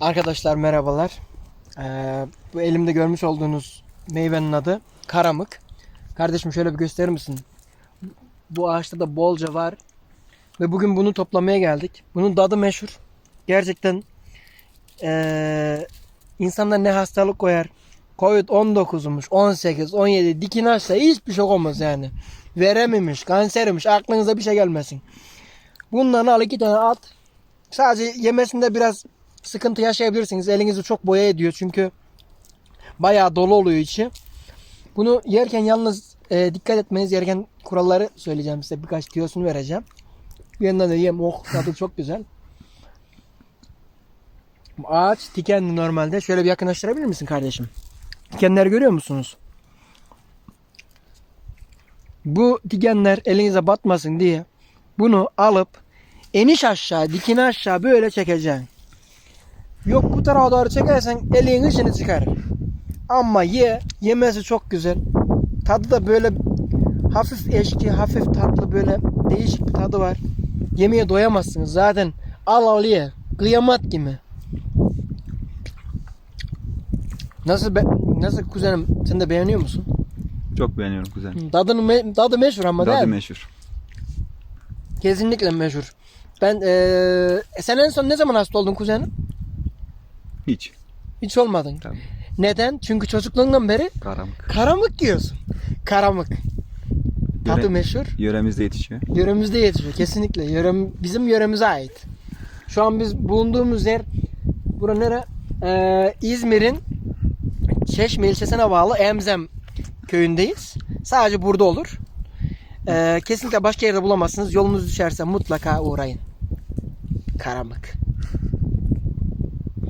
Arkadaşlar merhabalar. Ee, bu elimde görmüş olduğunuz meyvenin adı karamık. Kardeşim şöyle bir gösterir misin? Bu ağaçta da bolca var. Ve bugün bunu toplamaya geldik. Bunun tadı meşhur. Gerçekten ee, insanlar ne hastalık koyar. Covid-19'muş, 18, 17 dikin açsa hiçbir şey olmaz yani. Verememiş, kansermiş, aklınıza bir şey gelmesin. Bundan al iki tane at. Sadece yemesinde biraz sıkıntı yaşayabilirsiniz. Elinizi çok boya ediyor çünkü bayağı dolu oluyor içi. Bunu yerken yalnız e, dikkat etmeniz gereken kuralları söyleyeceğim size. Birkaç tiyosunu vereceğim. Bir yandan da yem oh tadı çok güzel. Ağaç dikenli normalde. Şöyle bir yakınlaştırabilir misin kardeşim? Dikenleri görüyor musunuz? Bu dikenler elinize batmasın diye bunu alıp eniş aşağı, dikini aşağı böyle çekeceksin. Yok bu tarafa doğru çekersen elin içini çıkarır. Ama ye, yemesi çok güzel. Tadı da böyle hafif eşki, hafif tatlı böyle değişik bir tadı var. Yemeye doyamazsınız zaten. Al al ye. Kıyamet gibi. Nasıl be, nasıl kuzenim sen de beğeniyor musun? Çok beğeniyorum kuzen. Tadını me- tadı meşhur ama değil Tadı mi? meşhur. Kesinlikle meşhur. Ben eee sen en son ne zaman hasta oldun kuzenim? Hiç. Hiç olmadın. Tabii. Neden? Çünkü çocukluğundan beri Karamık. karamık yiyorsun. Karamık. Tadı Yöre- meşhur. Yöremizde yetişiyor. Yöremizde yetişiyor. Kesinlikle. Yörem, bizim yöremize ait. Şu an biz bulunduğumuz yer bura nere? Ee, İzmir'in Çeşme ilçesine bağlı Emzem köyündeyiz. Sadece burada olur. Ee, kesinlikle başka yerde bulamazsınız. Yolunuz düşerse mutlaka uğrayın. Karamık.